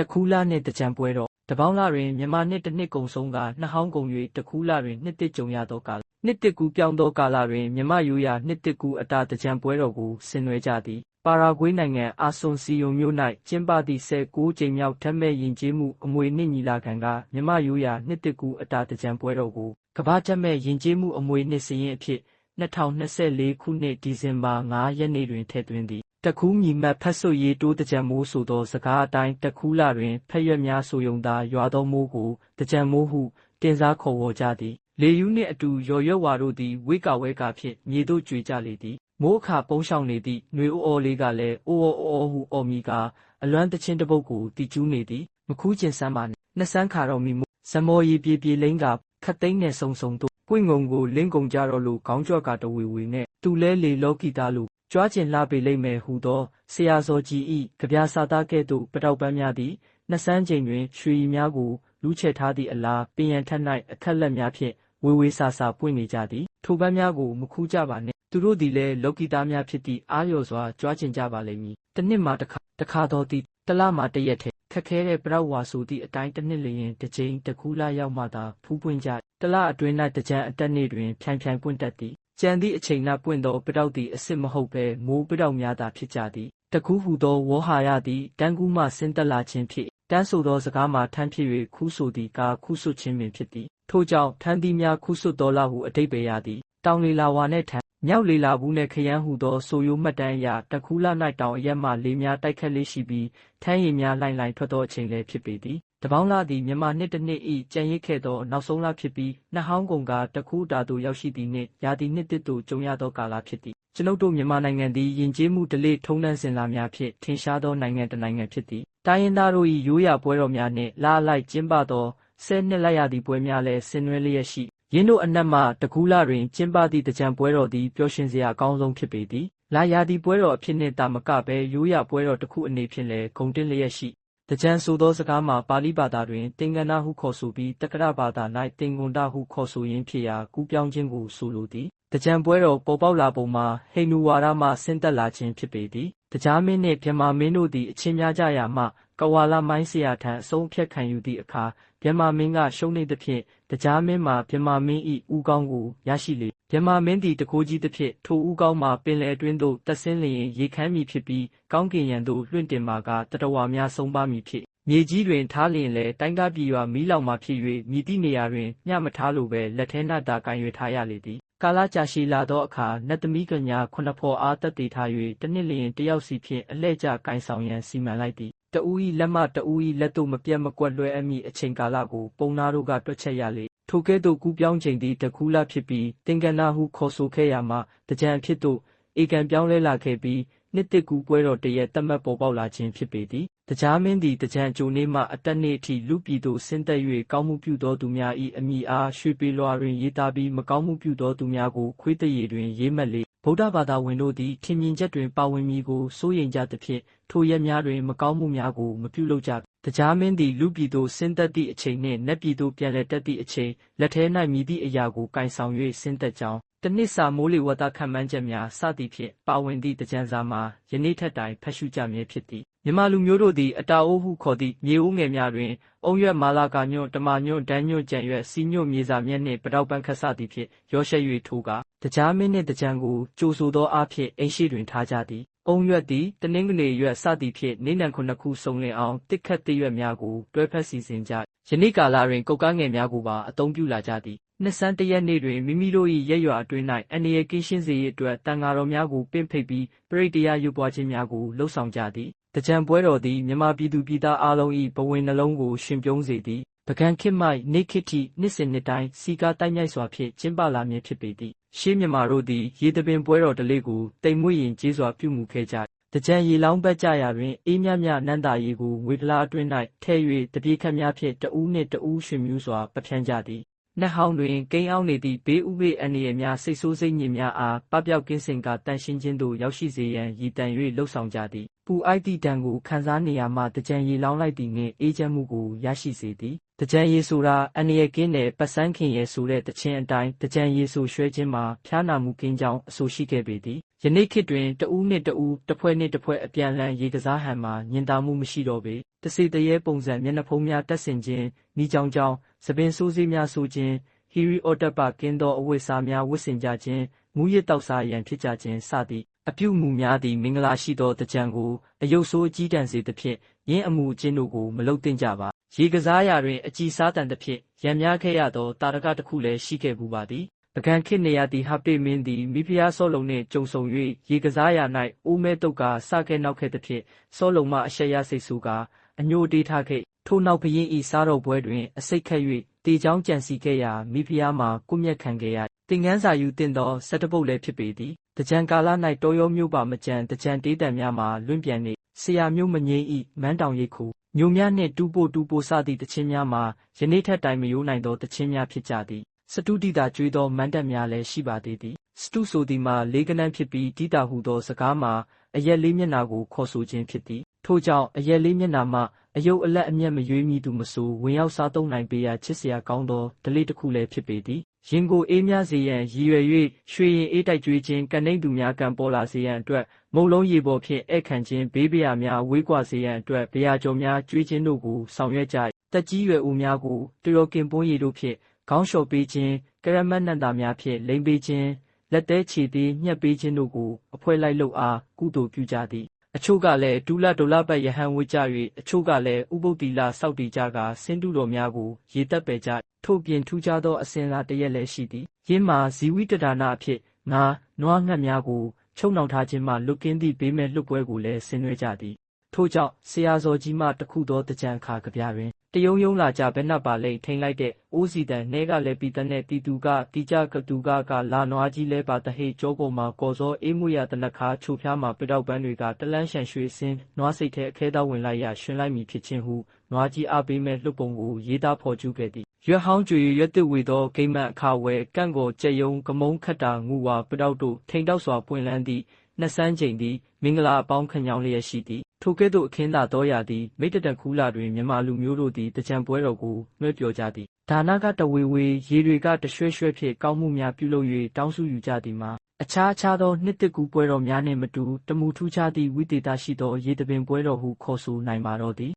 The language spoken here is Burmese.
တခူးလနှင့်တကြံပွဲတော်တပေါင်းလတွင်မြန်မာနှစ်တစ်နှစ်ကုန်ဆုံးကနှစ်ဟောင်းကုန်၍တခူးလတွင်နှစ်တစ်ကြုံရသောကာလနှစ်တစ်ကူပြောင်းသောကာလတွင်မြမရိုးရာနှစ်တစ်ကူအတာတကြံပွဲတော်ကိုဆင်နွှဲကြသည်ပါရာဂွေးနိုင်ငံအာဆွန်စီယိုမြို့၌ကျင်းပသည့်19ကြိမ်မြောက်ထက်မဲ့ယဉ်ကျေးမှုအမွေနှစ်ညီလာခံကမြမရိုးရာနှစ်တစ်ကူအတာတကြံပွဲတော်ကိုကမ္ဘာ့ချက်မဲ့ယဉ်ကျေးမှုအမွေနှစ်စည်ရင်အဖြစ်2024ခုနှစ်ဒီဇင်ဘာ9ရက်နေ့တွင်ထည့်သွင်းသည် တခူးမြီမတ်ဖတ်ဆွရေးတိုးတကြံမိုးဆိုသောစကားအတိုင်းတခူးလာတွင်ဖက်ရွက်များဆိုယုံသာရွာသောမိုးကိုတကြံမိုးဟုတင်စားခေါ်ဝေါ်ကြသည်လေယူးနှင့်အတူရော်ရွက်ဝါတို့သည်ဝိကာဝဲကာဖြင့်မြေသို့ကြွေကြလေသည်မိုးအခါပုန်းရှောင်နေသည့်ຫນွေအိုအော်လေးကလည်းအိုးအော်အော်ဟုအော်မိကာအလွမ်းတချင်းတစ်ပုတ်ကိုတီကျူးနေသည်မခူးကျင်ဆန်းပါနှင့်နှစ်ဆန်းခါတော်မီမို့ဇမော်ရီပြေပြေလိမ့်ကခတ်သိမ်းနဲ့ဆုံဆုံတို့ပွင့်ငုံကိုလင်းကုန်ကြတော့လို့ခေါင်းကြော့ကတဝေဝေနဲ့သူလဲလေလောကီသားလို့ ကြွားကျင်လှပေလိမ့်မယ်ဟူသောဆရာစောကြီးဤကြပြစာသားကဲ့သို့ပတောက်ပန်းများသည်နှစ်ဆန်းချိန်တွင်ရွှေရီများကိုလူးချဲ့ထားသည့်အလားပင်ရန်ထက်၌အခက်လက်များဖြင့်ဝေဝေဆာဆာပွင့်နေကြသည်ထိုပန်းများကိုမခူးကြပါနှင့်သူတို့သည်လည်းလောကီသားများဖြစ်သည့်အာရော်စွာကြွားကျင်ကြပါလိမ့်မည်တစ်နှစ်မှတစ်ခါတစ်ခါတော်သည်တစ်လမှတစ်ရက်ထဲခက်ခဲတဲ့ပရောက်ဝါဆိုသည့်အတိုင်းတစ်နှစ်လျင်တစ်ကြိမ်တစ်ခုလာရောက်မှသာဖူးပွင့်ကြတလအတွင်း၌တကြံအတက်နေ့တွင်ဖြိုင်ဖြိုင်ပွင့်တတ်သည် ကြံသည့်အချိန်၌ပွင့်သောပတောက်သည်အစစ်မဟုတ်ဘဲမိုးပတောက်များသာဖြစ်ကြသည်တကူးဟူသောဝေါဟာရသည်တန်းကူးမှဆင်းသက်လာခြင်းဖြစ်တန်းဆိုသောစကားမှာထမ်းဖြစ်၍ခူးဆိုသည်ကာခူးဆွခြင်းပင်ဖြစ်သည်ထို့ကြောင့်ထမ်းသည်များခူးဆွတော်လာဟုအတိတ်ပဲရသည်တောင်လေလာဝါနှင့်ထမ်းမြောက်လေလာဘူးနှင့်ခရမ်းဟူသောဆိုရိုးမှတ်တမ်းအရတခူးလ၌တောင်အရက်မှလေးများတိုက်ခတ်လေးရှိပြီးထမ်းရည်များလှိုင်လှိုင်ထွက်သောအချိန်လည်းဖြစ်ပေသည် တပေါင်းလာသည်မြန်မာနှစ်တစ်နှစ်၏ကြံရစ်ခဲ့သောနောက်ဆုံးလဖြစ်ပြီးနှစ်ဟောင်းကုန်ကတခူးတာသို့ရောက်ရှိသည့်နှင့်ရာသီနှစ်တစ်သို့ကြုံရသောကာလဖြစ်သည်ကျွန်ုပ်တို့မြန်မာနိုင်ငံသည်ယဉ်ကျေးမှုဓလေ့ထုံးတမ်းစဉ်လာများဖြင့်ထင်ရှားသောနိုင်ငံတစ်နိုင်ငံဖြစ်သည်တိုင်းရင်းသားတို့၏ရိုးရာပွဲတော်များနှင့်လာအလိုက်ကျင်းပသောဆယ်နှစ်လိုက်ရသည့်ပွဲများလည်းဆင်နွှဲလျက်ရှိရင်းတို့အနက်မှတကူးလာတွင်ကျင်းပသည့်တကြံပွဲတော်သည်ပျော်ရွှင်စရာအကောင်းဆုံးဖြစ်ပေသည်လာရာသီပွဲတော်အဖြစ်နှင့်သာမကဘဲရိုးရာပွဲတော်တစ်ခုအနေဖြင့်လည်းဂုဏ်တင်လျက်ရှိ တကြံဆိုသောစကားမှာပါဠိဘာသာတွင်သင်္ကန္နဟုခေါ်ဆိုပြီးတက္ကရဘာသာ၌သင်္ကွန်တဟုခေါ်ဆိုရင်းဖြစ်ရာကူးပြောင်းခြင်းကိုဆိုလိုသည်တကြံပွဲတော်ပေါ်ပေါက်လာပုံမှာဟိန္ဒူဝါဒမှဆင်းသက်လာခြင်းဖြစ်ပေသည်တရားမင်းနှင့်မြမာမင်းတို့သည်အချင်းများကြရာမှကဝါလာမိုင်းဆရာထံအဆုံးဖြတ်ခံယူသည့်အခါ မြမာမင်းကရှုံးနေသဖြင့်တရားမင်းမှာမြမာမင်း၏ဥကောင်းကိုရရှိလေမြမာမင်းသည်တကိုးကြီးသဖြင့်ထိုဥကောင်းမှာပင်လယ်အတွင်းသို့တက်ဆင်းလျင်ရေခမ်းမည်ဖြစ်ပြီးကောင်းကင်ယံသို့လွှင့်တင်မှာကတတဝါများဆုံးပါမည်ဖြစ်မြေကြီးတွင်ထားလျင်လည်းတိုင်းကားပြည်ရွာမီးလောင်မှဖြစ်၍မြည်သည့်နေရာတွင်မျှမထားလိုပဲလက်ထဲနှသာကင်၍ထားရလေသည်ကာလကြာရှည်လာသောအခါနတ်သမီးကညာခုနှစ်ဖော်အားတက်တည်ထား၍တနှစ်လျင်တယောက်စီဖြင့်အလှဲ့ကျကင်ဆောင်ရန်စီမံလိုက်သည် တဦး၏လက်မှတဦး၏လက်သို့မပြတ်မကွက်လွှဲအပ်မည့်အချိန်ကာလကိုပုံနာတို့ကတွက်ချက်ရလေထိုကဲ့သို့ကူးပြောင်းချိန်သည်တကူးလဖြစ်ပြီးတင်ကနာဟုခေါ်ဆိုခဲ့ရမှတကြံဖြစ်သို့ဧကံပြောင်းလဲလာခဲ့ပြီး နှစ်တစ်ကူပွဲတော်တရက်တတ်မှတ်ပေါ်ပေါက်လာခြင်းဖြစ်ပေသည်တရားမင်းသည်တကြံကြိုနေမှအတက်နှင့်အထိလူပြည်သို့ဆင်းသက်၍ကောင်းမှုပြုသောသူများ၏အမိအားရွှေပေလွှာတွင်ရေးသားပြီးမကောင်းမှုပြုသောသူများကိုခွေးတရေတွင်ရေးမှတ်လေဗုဒ္ဓဘာသာဝင်တို့သည်ထင်မြင်ချက်တွင်ပါဝင်မည်ကိုစိုးရိမ်ကြသဖြင့်ထိုရက်များတွင်မကောင်းမှုများကိုမပြုလုပ်ကြတရားမင်းသည်လူပြည်သို့ဆင်းသက်သည့်အချိန်နှင့်နတ်ပြည်သို့ပြန်လည်တက်သည့်အချိန်လက်ထဲ၌မြည်သည့်အရာကိုကင်ဆောင်၍ဆင်းသက်ကြောင်း တနစ်စာမိုးလေဝသခံမှန်းချက်များစသည်ဖြင့်ပါဝင်သည့်တကြံစာမှာယနေ့ထက်တိုင်ဖတ်ရှုကြမည်ဖြစ်သည်မြန်မာလူမျိုးတို့သည်အတာအိုးဟုခေါ်သည့်မြေဦးငယ်များတွင်အုံရွက်မာလာကာညွန့်တမာညွန့်ဒန်းညွန့်ကြံရွက်စီညွန့်မြေစာမြက်နှင့်ပတောက်ပန်းခတ်စသည်ဖြင့်ရောရှက်၍ထိုးကာတရားမင်းနှင့်တကြံကိုကြိုဆိုသောအဖြစ်အိမ်ရှိတွင်ထားကြသည်အုံရွက်သည်တနင်္ဂနွေရွက်စသည်ဖြင့်နေနံခုနှစ်ခုစုံလင်အောင်တစ်ခတ်တရွက်များကိုတွဲဖက်စီစဉ်ကြယနေ့ကာလတွင်ကုတ်ကားငယ်များကိုပါအသုံးပြုလာကြသည် နှစ်ဆန်းတရက်နေ့တွင်မိမိတို့၏ရက်ရွာအတွင်း၌အန္တရာယ်ကင်းရှင်းစေရေးအတွက်တန်ဃာတော်များကိုပင့်ဖိတ်ပြီးပရိတရားယူပွားခြင်းများကိုလှုံ့ဆော်ကြသည်တကြံပွဲတော်သည်မြမပြည်သူပြည်သားအလုံး၏ဘဝင်နှလုံးကိုရှင်ပြုံးစေသည်ပကံခေတ်မိုက်နေခေတ်ထိနှစ်စဉ်နှစ်တိုင်းစီကားတိုက်မြိုက်စွာဖြင့်ကျင်းပလာမည်ဖြစ်ပေသည်ရှေးမြမာတို့သည်ရေတပင်ပွဲတော်တလေးကိုတိမ်မွေ့ရင်ကျေးစွာပြုမှုခဲ့ကြတကြံရီလောင်းဘက်ကြရာတွင်အေးမြမြနန္တာရီကိုငွေဖလားအတွင်း၌ထဲ့၍တပြေခတ်များဖြင့်တဦးနှင့်တဦးရှင်မြူးစွာပဖြန်းကြသည် နှက်ဟောင်းတွင်ကိန်းအောင်နေသည့်ဘေးဥပေအန္တရာယ်များစိတ်ဆိုးစိတ်ညစ်များအားပပျောက်ကင်းစင်ကတန်ရှင်းခြင်းသို့ရောက်ရှိစေရန်ရည်တန်၍လှုပ်ဆောင်ကြသည်ပူအိုက်သည့်တံကိုခံစားနေရမှတကြံရီလောင်းလိုက်သည်နှင့်အေးချမ်းမှုကိုရရှိစေသည်တကြံရီဆိုတာအန္တရာယ်ကင်းတဲ့ပတ်စန်းခင်ရဲ့ဆိုတဲ့တခြင်းအတိုင်းတကြံရီဆိုရွှဲခြင်းမှာဖျားနာမှုကင်းကြောင်းအဆိုရှိခဲ့ပေသည်ယနေ့ခေတ်တွင်တဦးနှင့်တဦးတစ်ဖွဲ့နှင့်တစ်ဖွဲ့အပြန်အလှန်ရေကစားဟန်မှာညင်တာမှုမရှိတော့ပေ တစေတရေပုံစံမျက်နှာဖုံးများတက်ဆင်ခြင်းမိကြောင်ကြောင်သပင်ဆိုးစေးများဆိုခြင်းဟီရီအော်တက်ပါကင်းသောအဝတ်စားများဝတ်ဆင်ကြခြင်းမူရစ်တောက်စားရန်ဖြစ်ကြခြင်းစသည့်အပြုမူများသည်မင်္ဂလာရှိသောတကြံကိုအယုတ်ဆိုးအကြီးတန်းစေသဖြင့်ယင်းအမှုအကျင့်တို့ကိုမလုသင့်ကြပါရေကစားရာတွင်အကြည်စားတန်သဖြင့်ရံများခဲ့ရသောတာရကတစ်ခုလည်းရှိခဲ့ဘူးပါသည်ပကံခေတ်နေရသည့်ဟပေမင်းသည်မိဖုရားစောလုံနှင့်ကြုံဆုံ၍ရေကစားရာ၌အိုးမဲတုတ်ကာစခဲ့နောက်ခဲ့သဖြင့်စောလုံမှအရှက်ရစိတ်ဆိုးကာ အညိုတေးထားခဲ့ထို့နောက်ဘရင်ဤစားတော်ပွဲတွင် အစိတ်ခတ်၍တေချောင်းကြံစီခဲ့ရာမိဖုရားမှာကုမျက်ခံခဲ့ရတင်ငန်းစာယူတင်သောစက်တပုတ်လည်းဖြစ်ပေသည်တကြံကာလ၌တော်ရောမျိုးပါမကြံတကြံတေးတံများမှာလွင့်ပြန်နေဆရာမျိုးမငိမ့်ဤမန်းတောင်ရိတ်ခုမျိုးများနှင့်တူပိုတူပိုစသည့်တခြင်းများမှာယနေ့ထက်တိုင်မယိုးနိုင်သောတခြင်းများဖြစ်ကြသည်စတုတိတာကျွေးသောမန္တက်များလည်းရှိပါသေးသည် စတုဆိုသည်မှာလေးကနန်းဖြစ်ပြီးတိတာဟုသောစကားမှာအရက်လေးမျက်နာကိုခေါ်ဆိုခြင်းဖြစ်သည်ထို့ကြောင့်အရက်လေးမျက်နာမှအယုတ်အလက်အမျက်မရွေးမည်သူမဆိုဝင်ရောက်စားသုံးနိုင်ပေရာချစ်စရာကောင်းသောဒလိတစ်ခုလည်းဖြစ်ပေသည်ရင်ကိုအေးများစေရန်ရည်ရွယ်၍ရွှေရင်အေးတိုက်ကြွေးခြင်းကန်နှိမ့်သူများကံပေါ်လာစေရန်အတွက်မုံလုံးရေပေါ်ဖြင့်ဧည့်ခံခြင်းဘေးပရာများဝေးကွာစေရန်အတွက်ဗျာကျော်များကြွေးခြင်းတို့ကိုဆောင်ရွက်ကြ၏တက်ကြီးရွယ်ဦးများကိုတရောကင်ပွန်းရည်တို့ဖြင့်ခေါင်းလျှော်ပေးခြင်းကရမတ်နန္တာများဖြင့်လိမ့်ပေးခြင်း လက်သေးခြေသေးညှက်ပေးခြင်းတို့ကိုအဖွဲလိုက်လုပ်အားကုသိုလ်ပြုကြသည်အချို့ကလည်းဒုလဒုလပတ်ယဟန်ဝစ်ကြ၍အချို့ကလည်းဥပုပ်တိလစောက်တည်ကြကာဆင်းတုတော်များကိုရေတက်ပယ်ကြထို့ပြင်ထူးခြားသောအစဉ်အလာတစ်ရက်လည်းရှိသည်ယင်းမှာဇီဝိတဒါနအဖြစ်ငါနွားငှက်များကိုချုပ်နှောင်ထားခြင်းမှလွတ်ကင်းသည့်ဘေးမဲ့လွတ်ပွဲကိုလည်းဆင်နွှဲကြသည်ထို့ကြောင့်ဆရာဇော်ကြီးမှတခုသောတကြံအခါကြပြတွင် တယုံယုံလာကြဘဲနှပ်ပါလိမ့်ထိန်လိုက်တဲ့အိုးစီတန်နှဲကလည်းပြီးတဲ့နဲ့တီတူကတီကြကတူကကလာနွားကြီးလဲပါတဟိကြောပေါ်မှာကော်စောအေးမှုရတနခါချိုဖျားမှာပတောက်ပန်းတွေကတလန်းရှန်ရွှေစင်းနွားစိတ်ထဲအခဲသားဝင်လိုက်ရရှင်လိုက်မိဖြစ်ခြင်းဟုနွားကြီးအားပေးမဲ့လှုပ်ပုံကိုရေးသားဖော်ကျူးခဲ့သည်ရွက်ဟောင်းကြွေရွက်တစ်ဝေသောဂိမ့်မတ်အခဝဲကန့်ကိုကြက်ယုံကမုံခတ်တာငူဝါပတောက်တို့ထိန်တောက်စွာပွင့်လန်းသည့်နှစ်ဆန်းချိန်သည်မင်္ဂလာအပေါင်းခညောင်းလျက်ရှိသည် ထိုကဲ့သို့အခင်းသာတော်ရသည်မိတ္တတန်ခူးလာတွင်မြန်မာလူမျိုးတို့သည်တကြံပွဲတော်ကိုနှွဲ့ပြောကြသည်ဒါနကတဝေဝေရေတွေကတရွှဲရွှဲဖြင့်ကောင်းမှုများပြုလုပ်၍တောင်းစုယူကြသည်မှာအခြားအခြားသောနှစ်တစ်ကူပွဲတော်များနှင့်မတူတမူထူးခြားသည့်ဝိသေသရှိသောရေတပင်ပွဲတော်ဟုခေါ်ဆိုနိုင်ပါတော့သည်